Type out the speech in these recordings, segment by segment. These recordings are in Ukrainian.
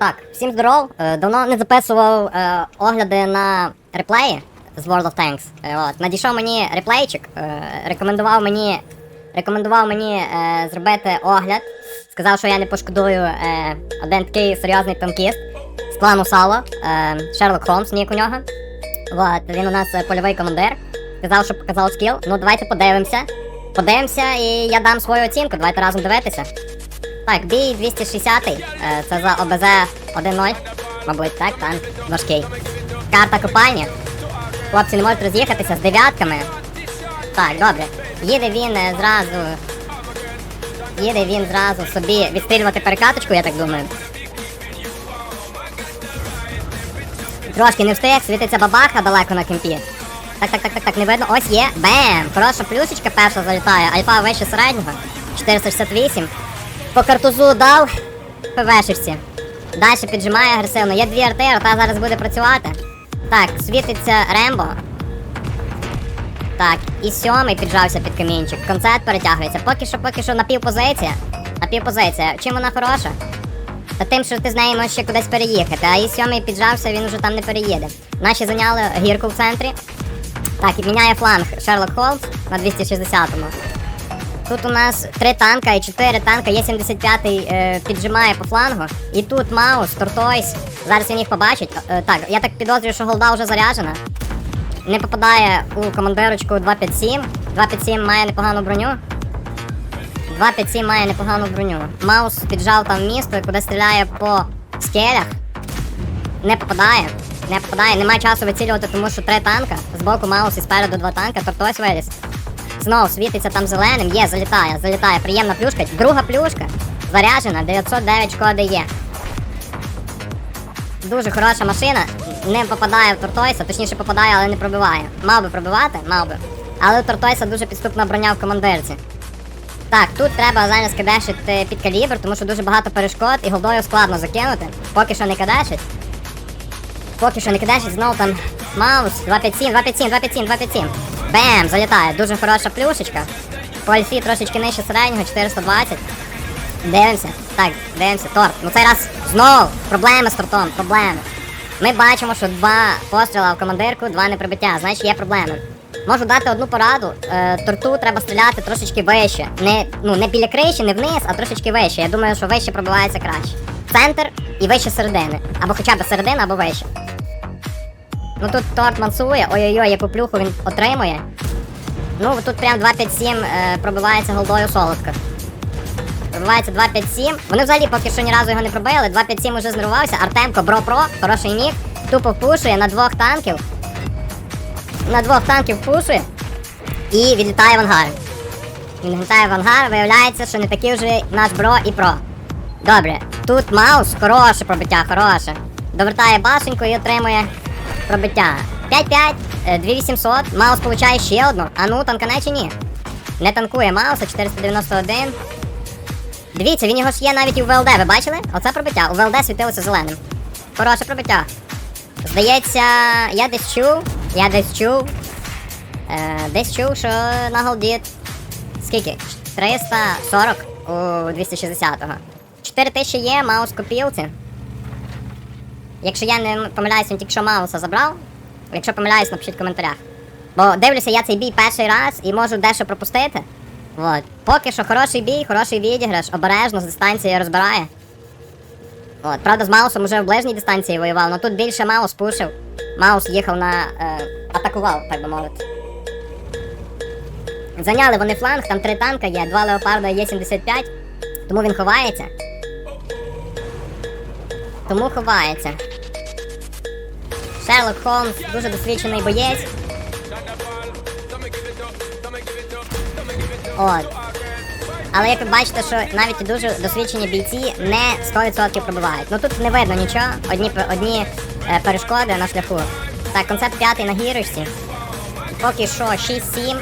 Так, всім здоров. Е, Давно не записував е, огляди на реплеї з World of Tanks. Е, От. Надійшов мені реплейчик, е, рекомендував мені, рекомендував мені е, зробити огляд. Сказав, що я не пошкодую е, один такий серйозний танкіст з клану Сало, е, Шерлок Холмс, нік у нього. От, він у нас е, польовий командир. Сказав, що показав скіл. Ну, давайте подивимося. Подивимося і я дам свою оцінку. Давайте разом дивитися. Так, бій 260 е, це за ОБЗ 1-0. Мабуть, так, танк важкий. Карта копальні. Хлопці не можуть роз'їхатися з дев'ятками. Так, добре. Їде він е, зразу. Їде він зразу собі відстрілювати перекаточку, я так думаю. Трошки не встиг, світиться бабаха далеко на кемпі. Так, так, так, так, так, не видно. Ось є. Бем! Хороша плюсочка перша залітає. Альфа вище середнього. 468. По картузу дав. ПВшечці. Далі піджимає агресивно. Є дві арти, арта зараз буде працювати. Так, світиться Рембо. Так, і сьомий піджався під камінчик. Концерт перетягується. Поки що, поки що напівпозиція. Напівпозиція. Чим вона хороша? Та тим, що ти з нею можеш ще кудись переїхати, а і сьомий піджався, він уже там не переїде. Наші зайняли гірку в центрі. Так, і міняє фланг Шерлок Холмс на 260-му. Тут у нас три танка і чотири танка, є 75-й е, піджимає по флангу. І тут Маус, Тортойс. Зараз він їх побачить. Е, так, я так підозрюю, що голда вже заряджена. Не попадає у командирочку 257. 257 має непогану броню. 257 має непогану броню. Маус піджав там місто, куди стріляє по скелях. Не попадає. Не попадає, немає часу вицілювати, тому що три танка. Збоку Маус і спереду два танка, Тортойс виліз. Знову світиться там зеленим. Є, залітає, залітає. Приємна плюшка. Друга плюшка. Заряджена, 909 шкоди є. Дуже хороша машина. Не попадає в Тортойса, точніше попадає, але не пробиває. Мав би пробивати, мав би. Але у Тортойса дуже підступна броня в командирці. Так, тут треба зараз кадешити під калібр, тому що дуже багато перешкод і голдою складно закинути. Поки що не кадешить. Поки що не кидешить, знову там Маус, 257, 257, 257, 257. Бем, залітає. Дуже хороша плюшечка. По трошечки нижче середнього, 420. Дивимося. Так, дивимося. Торт. Ну цей раз знову проблеми з тортом, проблеми. Ми бачимо, що два постріла в командирку, два неприбиття, значить є проблеми. Можу дати одну пораду. Е, торту треба стріляти трошечки вище. Не, ну, не біля криші, не вниз, а трошечки вище. Я думаю, що вище пробивається краще. Центр і вище середини. Або хоча б середина, або вище. Ну тут торт мансує, ой-ой-ой, яку плюху він отримує. Ну, тут прям 257 е, пробивається голдою солодко. Пробивається 257. Вони взагалі поки що ні разу його не пробили. 257 уже знервувався. Артемко, бро-про, хороший нік. Тупо пушує на двох танків. На двох танків пушує. І відлітає в ангар. Він відлітає в ангар, виявляється, що не такий вже наш бро і про. Добре, тут Маус, хороше пробиття, хороше. Довертає башеньку і отримує пробиття. 5-5, е, 2800, Маус получає ще одну. А ну, танкане чи ні? Не танкує Мауса, 491. Дивіться, він його ж є навіть і у ВЛД, ви бачили? Оце пробиття. У ВЛД світилося зеленим. Хороше пробиття. Здається, я десь чув, я десь чув. Е, десь чув, що на голді. Скільки? 340 у 260-го. 4000 є, маус копілці. Якщо я не помиляюсь, він тільки що Мауса забрав. Якщо помиляюсь, напишіть в коментарях. Бо дивлюся я цей бій перший раз і можу дещо пропустити. От. Поки що хороший бій, хороший відіграш, обережно з дистанції розбирає. От. Правда, з Маусом уже в ближній дистанції воював, але тут більше Маус пушив. Маус їхав на. Е, атакував, так би мовити. Зайняли вони фланг, там три танка є, два леопарда є 75, тому він ховається. Тому ховається. Шерлок Холмс дуже досвідчений боєць. От. Але як ви бачите, що навіть і дуже досвідчені бійці не 100% пробивають. Ну тут не видно нічого, одні, одні е, перешкоди на шляху. Так, концепт п'ятий на гірочці. Поки що 6-7.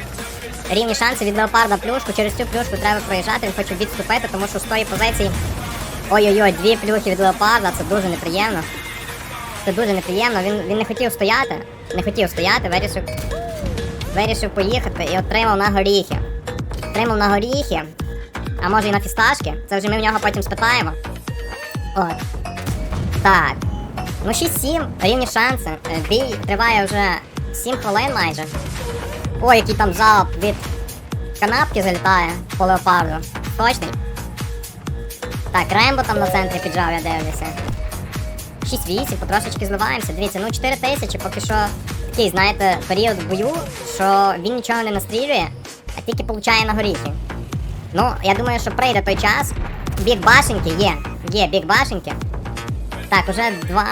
Рівні шанси від леопарда плюшку. Через цю плюшку треба проїжджати, він хоче відступити, тому що з тої позиції. Ой-ой-ой, дві плюхи від леопарда, це дуже неприємно. Це дуже неприємно. Він, він не хотів стояти. Не хотів стояти, вирішив. Вирішив поїхати і отримав на горіхи. Отримав на горіхи. А може і на фісташки. Це вже ми в нього потім спитаємо. От. Так. Ну 6-7, рівні шанси. Е, Бій триває вже 7 хвилин майже. Ой, який там залп від канапки залітає по леопарду. Точний. Так, Рембо там на центрі піджав, я дивлюся. 6-8, потрошечки зливаємося. Дивіться, ну 4 тисячі поки що такий, знаєте, період в бою, що він нічого не настрілює, а тільки получає на горіхи. Ну, я думаю, що прийде той час. Бік башеньки є. Є бік башеньки. Так, уже два,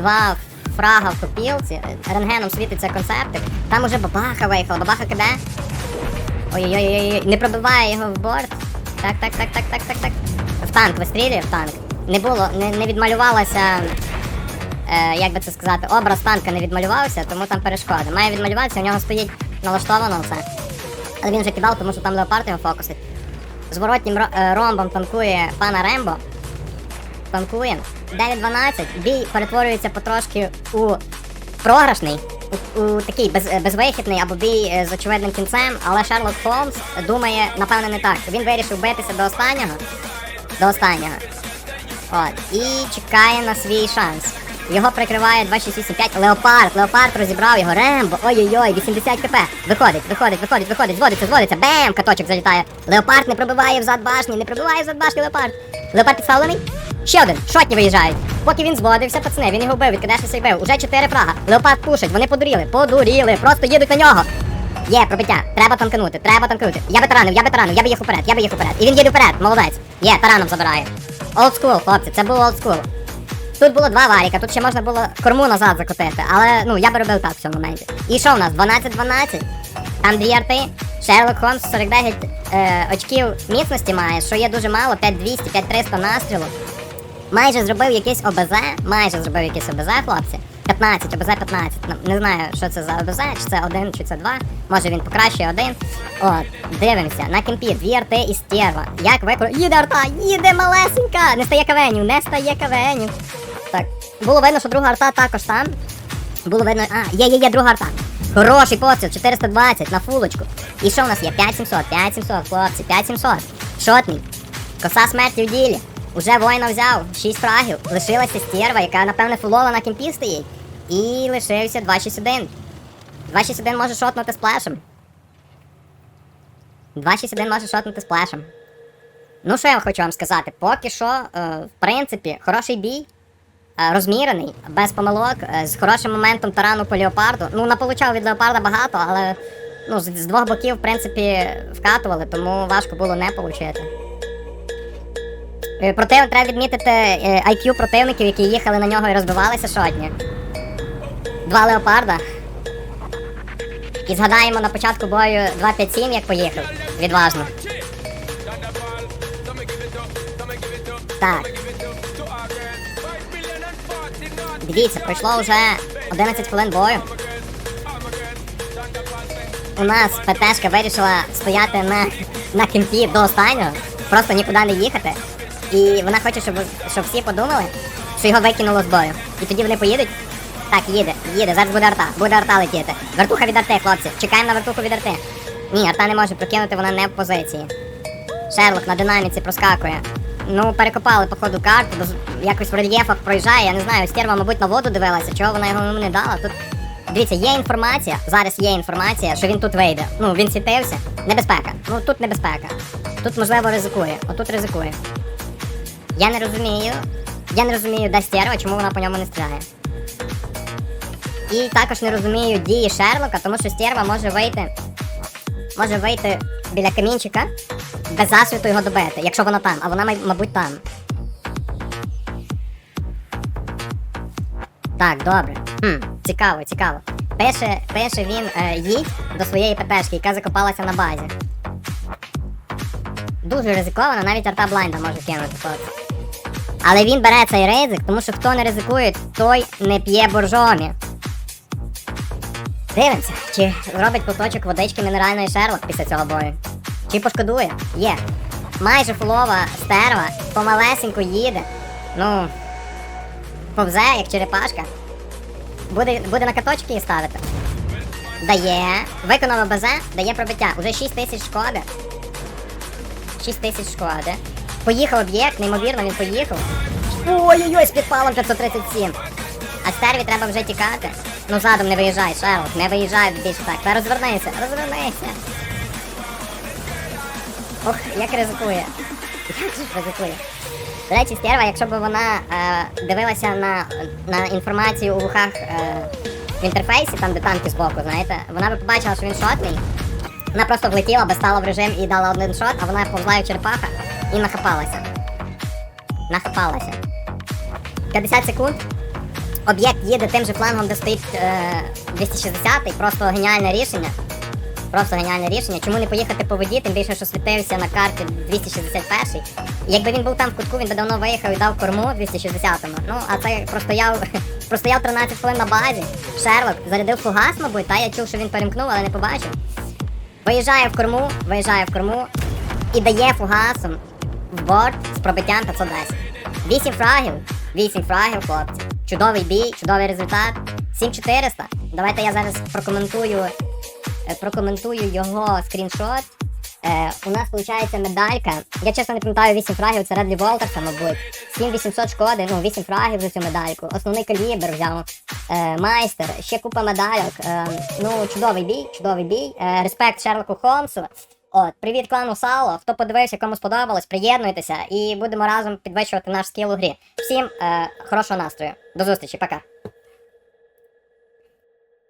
два фрага в копілці. Рентгеном світиться концептик. Там уже бабаха виїхала. Бабаха киде. Ой-ой-ой, не пробиває його в борт. Так, так, так, так, так, так, так. В танк вистрілює в танк. Не було, не, не відмалювалася. Е, як би це сказати, образ танка не відмалювався, тому там перешкода. Має відмалюватися, у нього стоїть налаштовано все. Але він вже кидав, тому що там леопард його фокусить. Зворотнім е, ромбом танкує пана Рембо. Танкує. 9-12. Бій перетворюється потрошки у програшний, у, у такий без, е, безвихідний або бій е, з очевидним кінцем, але Шерлок Холмс думає, напевне, не так. Він вирішив битися до останнього. До останнього. От. І чекає на свій шанс. Його прикриває 2685. Леопард, Леопард розібрав його. Рембо. Ой-ой-ой, 80 кп. Виходить, виходить, виходить, виходить, зводиться, зводиться. Бем! Каточок залітає. Леопард не пробиває взад башні, не пробиває взад башні Леопард. Леопард підставлений. Ще один. Шотні виїжджають. Поки він зводився, пацани, він його вбив, відкидешся і бив. Уже 4 фрага. Леопард пушить, вони подуріли, подуріли, просто їдуть на нього. Є, пробиття. Треба танканути, треба танканути. Я би таранив, я би таранив, я би їх уперед, я би їх уперед. І він їде вперед, молодець. Є, тараном забирає. Олдскул, хлопці, це був олдскул. Тут було два варіка, тут ще можна було корму назад закотити, але ну я би робив так в цьому моменті. І що в нас? 12-12. Там дві арти. Шерлок Холмс 49 е, очків міцності має, що є дуже мало, 5200, 5300 настрілу. Майже зробив якийсь ОБЗ, майже зробив якийсь ОБЗ, хлопці. 15, ОБЗ 15. Ну, Не знаю, що це за ОБЗ, чи це один, чи це два. Може він покращує один. От, дивимося, на кемпі, дві арти і стерва. Як викор... Їде арта, їде малесенька! Не стає кавеню, не стає кавеню. Так, було видно, що друга арта також там. Було видно. А, є, є, є, друга арта. Хороший постріл, 420 на фулочку. І що в нас є? 5700, 5700, хлопці, 5700. Шотний. Коса смерті в ділі. Уже воїна взяв, 6 фрагів. Лишилася стерва, яка, напевне, фулова на кемпі стоїть. І лишився 261. 261 може шотнути сплешем. 261 може шотнути сплешем. Ну, що я хочу вам сказати? Поки що, е, в принципі, хороший бій. Е, Розмірений, без помилок, е, з хорошим моментом тарану по леопарду. Ну, наполучав від леопарда багато, але ну, з, двох боків, в принципі, вкатували, тому важко було не получити. Против... Треба відмітити IQ противників, які їхали на нього і розбивалися шотні. Два леопарда. І згадаємо на початку бою 257, як поїхав. Відважно. Так. Дивіться, пройшло вже 11 хвилин бою. У нас ПТшка вирішила стояти на, на кемпі до останнього, просто нікуди не їхати. І вона хоче, щоб, щоб всі подумали, що його викинуло з бою. І тоді вони поїдуть. Так, їде, їде, зараз буде арта, буде арта летіти. Вертуха від арти, хлопці. Чекаємо на вертуху від арти. Ні, арта не може прокинути, вона не в позиції. Шерлок на динаміці проскакує. Ну, перекопали, походу, карту, якось в рельєфах проїжджає, я не знаю, стерва, мабуть, на воду дивилася, чого вона його не дала. Тут. Дивіться, є інформація, зараз є інформація, що він тут вийде. Ну, він світився. Небезпека. Ну тут небезпека. Тут, можливо, ризикує. Отут ризикує. Я не розумію. Я не розумію, де стерва, чому вона по ньому не стріляє. І також не розумію дії Шерлока, тому що стерва може вийти. Може вийти біля камінчика без засвіту його добити, якщо вона там, а вона, мабуть, там. Так, добре. Хм, цікаво, цікаво. Пише, пише він е, їдь до своєї ПТшки, яка закопалася на базі. Дуже ризиковано, навіть арта блайнда може кинути хлопці. Але він бере цей ризик, тому що хто не ризикує, той не п'є боржомі. Дивимося, чи робить куточок водички мінеральної Шерлок після цього бою. Чи пошкодує? Є. Майже фулова стерва, помалесенько їде. Ну. Повзе, як черепашка. Буде, буде на каточки її ставити. Дає. Виконав БЗ, дає пробиття. Уже 6 тисяч шкоди. 6 тисяч шкоди. Поїхав об'єкт, неймовірно, він поїхав. Ой-ой-ой, з підпалом 537. А стерві треба вже тікати. Ну задом не виїжджай, Шерлок, не виїжджай більше так. Та розвернися, розвернися. Ох, як ризикує. Як же ж ризикує. До речі, стерва, якщо б вона е, дивилася на, на інформацію у вухах е, в інтерфейсі, там де танки збоку, знаєте, вона би побачила, що він шотний. Вона просто влетіла би, стала в режим і дала один шот, а вона повзла черепаха і нахапалася. Нахапалася. 50 секунд. Об'єкт їде тим же флангом, де стоїть е, 260-й, просто геніальне рішення. Просто геніальне рішення. Чому не поїхати по воді, тим більше, що світився на карті 261-й. Якби він був там в кутку, він би давно виїхав і дав корму 260-му. Ну, а це простояв, простояв 13 хвилин на базі. Шерлок зарядив фугас, мабуть, та я чув, що він перемкнув, але не побачив. Виїжджає в корму, виїжджає в корму і дає фугасом в борт з пробиттям 510. 8 фрагів, 8 фрагів, хлопці. Чудовий бій, чудовий результат. 7400. Давайте я зараз прокоментую, е, прокоментую його скріншот. Е, у нас виходить медалька. Я чесно не пам'ятаю 8 фрагів, це Редлі Волтерса, мабуть. 7800 шкоди, ну 8 фрагів за цю медальку. Основний калібр взяв. Е, майстер, ще купа медальок. Е, ну, чудовий бій, чудовий бій. Е, респект Шерлоку Холмсу. От, привіт клану Сало. Хто подивився, кому сподобалось, приєднуйтеся і будемо разом підвищувати наш скіл у грі. Всім е, хорошого настрою. До зустрічі, пока.